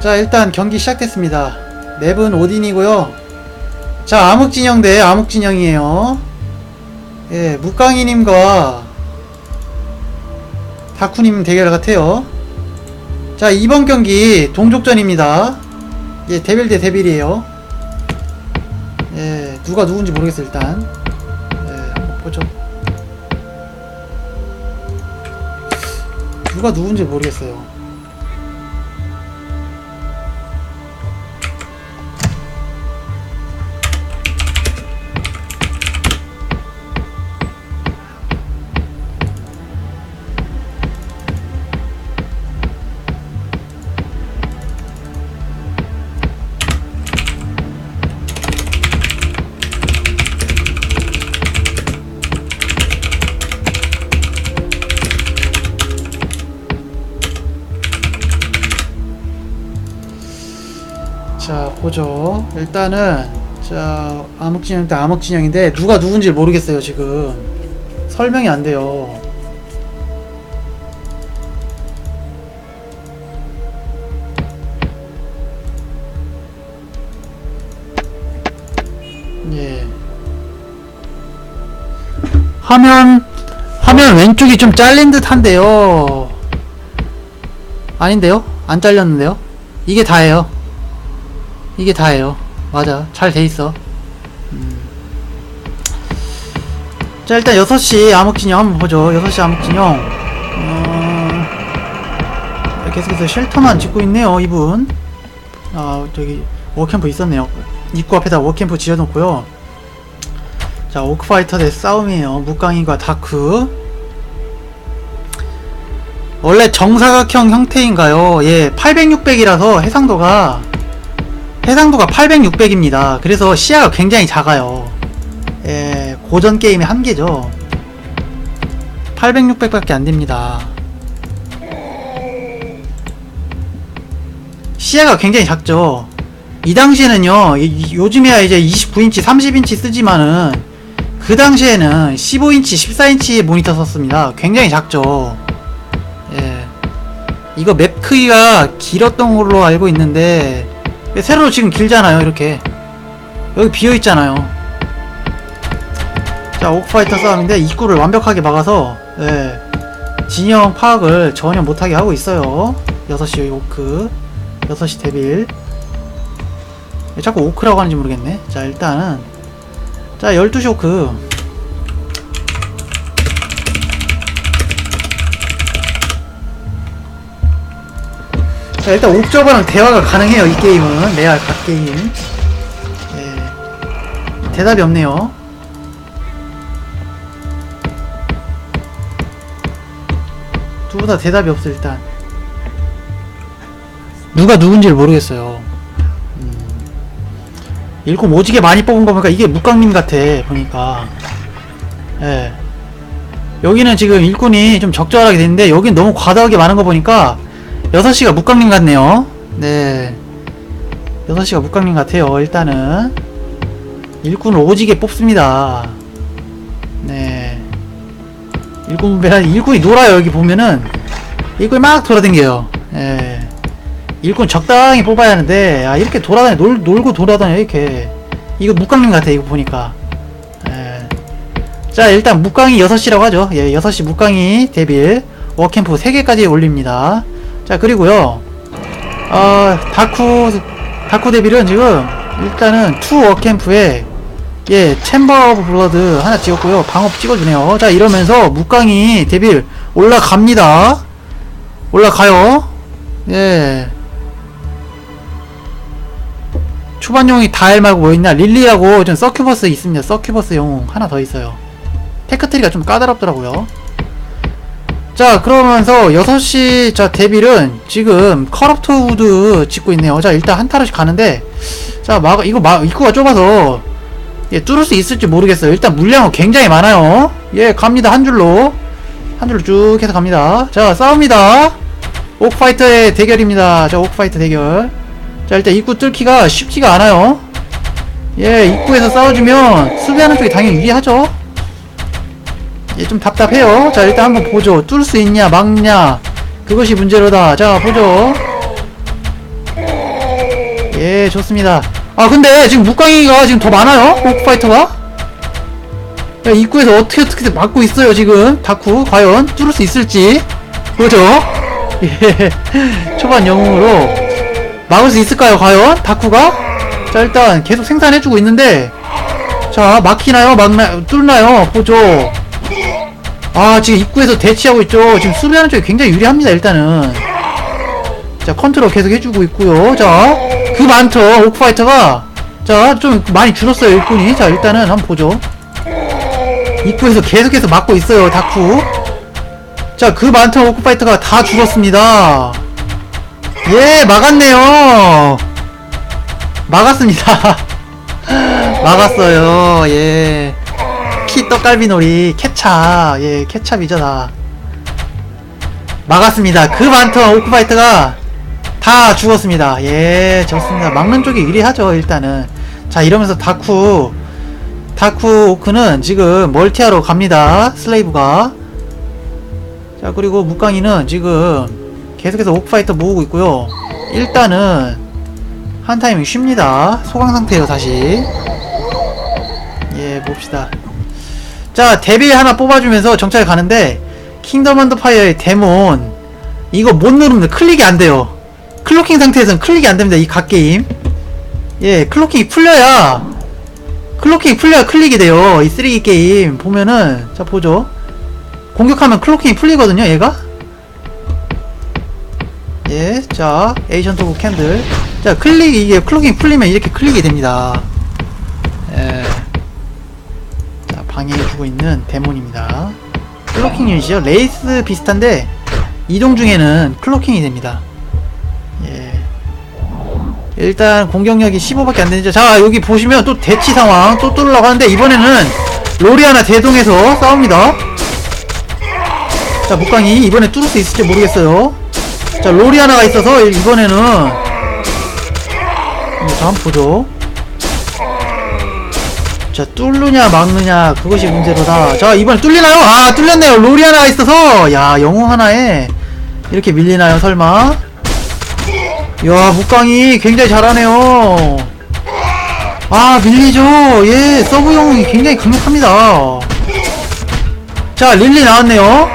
자 일단 경기 시작됐습니다. 맵은 오딘이고요. 자 암흑진영 대 암흑진영이에요. 예 묵강이님과 다쿠님 대결 같아요. 자 이번 경기 동족전입니다. 예 데빌 대 데빌이에요. 예 누가 누군지 모르겠어요 일단. 예 한번 보죠. 누가 누군지 모르겠어요 보죠. 일단은 자 암흑진영 대 암흑진영인데 누가 누군지 모르겠어요 지금. 설명이 안 돼요. 예. 화면 화면 왼쪽이 좀 잘린 듯한데요. 아닌데요? 안 잘렸는데요? 이게 다예요 이게 다예요. 맞아. 잘 돼 있어. 음. 자, 일단 6시 암흑진영 한번 보죠. 6시 암흑진영. 어... 계속해서 쉘터만 짓고 있네요, 이분. 아, 저기, 워캠프 있었네요. 입구 앞에다 워캠프 지어놓고요. 자, 오크파이터 대 싸움이에요. 묵강이과 다크. 원래 정사각형 형태인가요? 예, 800, 600이라서 해상도가 해상도가 800, 600입니다. 그래서 시야가 굉장히 작아요. 예, 고전 게임의 한계죠. 800, 600밖에 안 됩니다. 시야가 굉장히 작죠. 이 당시에는요, 요즘에야 이제 29인치, 30인치 쓰지만은, 그 당시에는 15인치, 14인치 모니터 썼습니다. 굉장히 작죠. 예. 이거 맵 크기가 길었던 걸로 알고 있는데, 세로로 지금 길잖아요 이렇게. 여기 비어있잖아요. 자 오크파이터 싸움인데 입구를 완벽하게 막아서 예, 진영 파악을 전혀 못하게 하고 있어요. 6시 오크 6시 데빌. 왜 자꾸 오크라고 하는지 모르겠네. 자 일단은. 자 12시 오크 자 일단 옥저버랑 대화가 가능해요 이 게임은. 레알 갓 게임. 예. 대답이 없네요. 두분다 대답이 없어 일단. 누가 누군지를 모르겠어요. 음. 일곱 오지게 많이 뽑은 거 보니까 이게 묵강님 같아 보니까. 예. 여기는 지금 일꾼이 좀 적절하게 됐는데 여긴 너무 과다하게 많은 거 보니까 6시가 묵강님 같네요. 네. 6시가 묵강님 같아요. 일단은. 일꾼을 오지게 뽑습니다. 네. 일꾼, 일꾼이 놀아요. 여기 보면은. 일꾼이 막 돌아다녀요. 예. 일꾼 적당히 뽑아야 하는데, 아, 이렇게 돌아다녀, 놀, 놀고 돌아다녀, 이렇게. 이거 묵강님 같아, 이거 보니까. 예. 자, 일단 묵강이 6시라고 하죠. 예, 6시 묵강이 데빌. 워캠프 3개까지 올립니다. 자 그리고요. 어 다쿠 다쿠 데빌은 지금 일단은 투 워캠프에 예 챔버 오브 블러드 하나 찍었고요. 방업 찍어주네요. 자 이러면서 묵강이 데빌 올라갑니다. 올라가요. 예. 초반용이 다엘 말고 뭐 있나? 릴리하고 좀 서큐버스 있습니다. 서큐버스 영웅 하나 더 있어요. 테크트리가 좀 까다롭더라고요 자 그러면서 6시 자 데빌은 지금 커럽트 우드 짓고 있네요. 자 일단 한 타로씩 가는데 자 막 이거 막 입구가 좁아서 예 뚫을 수 있을지 모르겠어요. 일단 물량은 굉장히 많아요. 예 갑니다. 한 줄로. 한 줄로 쭉 해서 갑니다. 자 싸웁니다. 옥파이터의 대결입니다. 자 옥파이터 대결. 자 일단 입구 뚫기가 쉽지가 않아요. 예 입구에서 싸워주면 수비하는 쪽이 당연히 유리하죠 예, 좀 답답해요. 자, 일단 한번 보죠. 뚫을 수 있냐, 막냐. 그것이 문제로다. 자, 보죠. 예, 좋습니다. 아, 근데 지금 묵광이가 지금 더 많아요? 호크파이터가? 야, 입구에서 어떻게 어떻게 막고 있어요, 지금. 다쿠. 과연 뚫을 수 있을지. 그죠? 예. 초반 영웅으로 막을 수 있을까요, 과연? 다쿠가? 자, 일단 계속 생산해주고 있는데. 자, 막히나요? 막나, 뚫나요? 보죠. 아, 지금 입구에서 대치하고 있죠. 지금 수비하는 쪽이 굉장히 유리합니다, 일단은. 자, 컨트롤 계속 해주고 있고요. 자, 그 많죠. 오크파이터가. 자, 좀 많이 줄었어요, 일꾼이. 자, 일단은 한번 보죠. 입구에서 계속해서 막고 있어요, 다쿠. 자, 그 많던 오크파이터가 다 죽었습니다. 예, 막았네요. 막았습니다. 막았어요, 예. 키 떡갈비놀이, 케찹, 예, 케찹이잖아. 막았습니다. 그 많던 오크파이터가 다 죽었습니다. 예, 좋습니다. 막는 쪽이 유리하죠, 일단은. 자, 이러면서 다쿠, 다쿠 오크는 지금 멀티하러 갑니다. 슬레이브가. 자, 그리고 묵강이는 지금 계속해서 오크파이터 모으고 있고요. 일단은 한 타이밍 쉽니다. 소강 상태예요, 다시. 예, 봅시다. 자, 데뷔 하나 뽑아주면서 정찰 가는데 킹덤 언더 파이어의 데몬 이거 못 누르면 클릭이 안 돼요. 클로킹 상태에서는 클릭이 안 됩니다. 이 갓게임. 예, 클로킹이 풀려야 클로킹이 풀려야 클릭이 돼요. 이 쓰레기 게임 보면은 자 보죠. 공격하면 클로킹이 풀리거든요. 얘가. 예, 자 에이션트 오브 캔들. 자 클릭 이게 클로킹 풀리면 이렇게 클릭이 됩니다. 방해해주고 있는 데몬입니다. 클로킹 유닛이요. 레이스 비슷한데 이동 중에는 클로킹이 됩니다. 예. 일단 공격력이 15밖에 안 되죠. 자 여기 보시면 또 대치 상황 또 뚫으려고 하는데 이번에는 로리아나 대동에서 싸웁니다. 자 목강이 이번에 뚫을 수 있을지 모르겠어요. 자 로리아나가 있어서 이번에는 자 한번 보죠. 자 뚫느냐 막느냐 그것이 문제로다. 자 이번에 뚫리나요? 아 뚫렸네요. 로리아나가 있어서 야 영웅 하나에 이렇게 밀리나요 설마? 야 묵강이 굉장히 잘하네요 아 밀리죠 예 서브 영웅이 굉장히 강력합니다 자 릴리 나왔네요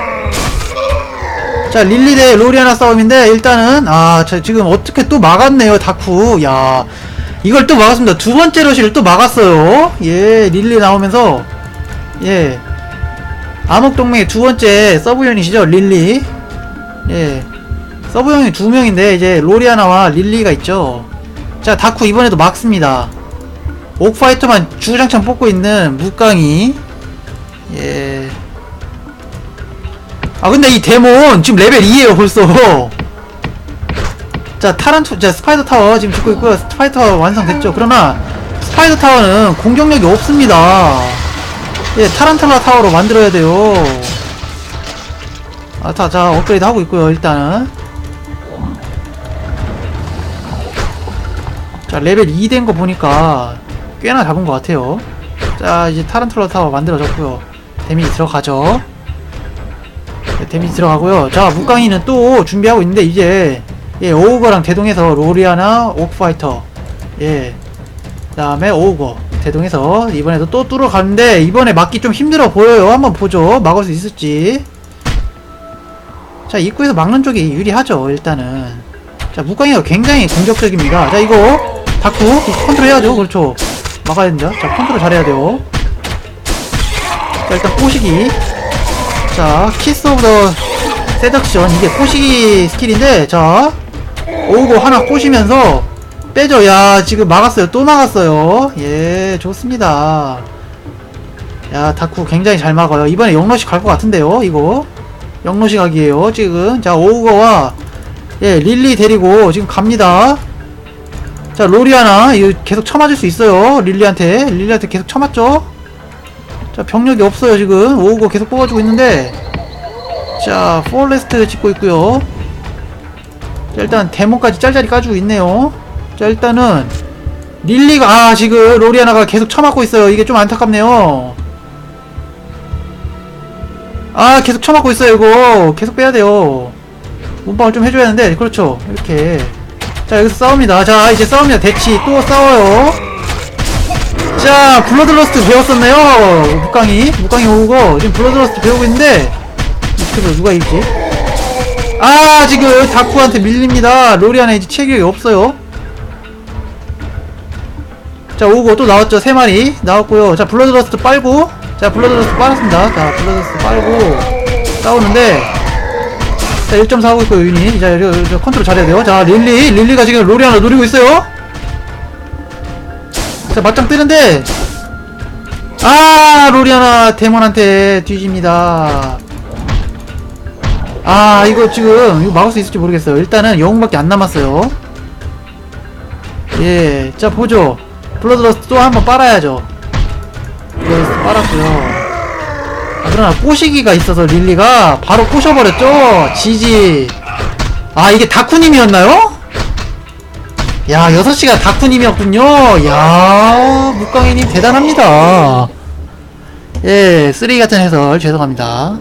자 릴리 대 로리아나 싸움인데 일단은 아 자, 지금 어떻게 또 막았네요 다쿠 야 이걸 또 막았습니다 두 번째 러시를 또 막았어요 예 릴리 나오면서 예 암흑동맹의 두 번째 서브 유닛이죠 릴리 예 서브 형이 두 명인데 이제 로리아나와 릴리가 있죠. 자 다쿠 이번에도 막습니다. 옥파이터만 주장창 뽑고 있는 무깡이 예. 아 근데 이 데몬 지금 레벨 2에요 벌써. 자 타란투 자 스파이더 타워 지금 짓고 있고요. 스파이더 타워 완성됐죠. 그러나 스파이더 타워는 공격력이 없습니다. 예 타란탈라 타워로 만들어야 돼요. 아, 자, 자, 업그레이드 하고 있고요, 일단은. 자, 레벨 2 된 거 보니까 꽤나 잡은 것 같아요. 자, 이제 타란툴라 타워 만들어졌고요. 데미지 들어가죠. 네, 데미지 들어가고요. 자, 묵강이는 또 준비하고 있는데, 이제, 예, 오우거랑 대동해서 로리아나 옥파이터, 예, 그 다음에 오우거, 대동해서 이번에도 또 뚫어 가는데, 이번에 막기 좀 힘들어 보여요. 한번 보죠. 막을 수 있을지. 자, 입구에서 막는 쪽이 유리하죠, 일단은. 자, 묵강이가 굉장히 공격적입니다. 자, 이거, 다쿠, 컨트롤 해야죠, 그렇죠. 막아야 된다. 자, 컨트롤 잘해야 돼요. 자, 일단 꼬시기. 자, 키스 오브 더 세덕션. 이게 꼬시기 스킬인데, 자, 오고 하나 꼬시면서, 빼죠. 야, 지금 막았어요. 또 막았어요. 예, 좋습니다. 야, 다쿠 굉장히 잘 막아요. 이번에 영러시 갈 것 같은데요, 이거. 영로시 각이에요 지금 자 오우거와 예 릴리 데리고 지금 갑니다 자 로리아나 이거 계속 쳐맞을 수 있어요 릴리한테 릴리한테 계속 쳐맞죠 자 병력이 없어요 지금 오우거 계속 뽑아주고 있는데 자 포레스트 찍고 있고요 자 일단 데몬까지 짤짤이 까주고 있네요. 자 일단은 릴리가 아 지금 로리아나가 계속 쳐맞고 있어요. 이게 좀 안타깝네요. 아 계속 쳐맞고 있어요 이거. 계속 빼야 돼요. 몸빵을 좀 해줘야 하는데 그렇죠. 이렇게. 자 여기서 싸웁니다. 자 이제 싸웁니다. 대치 또 싸워요. 자 블러드러스트 배웠었네요. 묵강이. 묵강이 오고 지금 블러드러스트 배우고 있는데 유튜브 누가 이기지 아 지금 다쿠한테 밀립니다. 로리안에 이제 체격이 없어요. 자 오고 또 나왔죠. 세 마리 나왔고요. 자 블러드러스트 빨고. 자 블러드러스트 빨았습니다. 자 블러드러스트 빨고 싸우는데. 자 1.4 하고 있고 유닛 자 여기, 여기 컨트롤 잘해야 돼요. 자 릴리. 릴리가 지금 로리안을 노리고 있어요. 자 맞짱 뜨는데. 아 로리아나 데몬한테 뒤집니다 아 이거 지금 이거 막을 수 있을지 모르겠어요. 일단은 영웅밖에 안 남았어요. 예자 보죠. 블러드러스트 또 한번 빨아야죠. 블러드러스트 빨았고요. 아, 그러나 꼬시기가 있어서 릴리가 바로 꼬셔버렸죠? 지지. 아 이게 다쿠님이었나요? 야 6시가 다쿠님이었군요. 야 묵광이님 대단합니다. 예 쓰레기 같은 해설 죄송합니다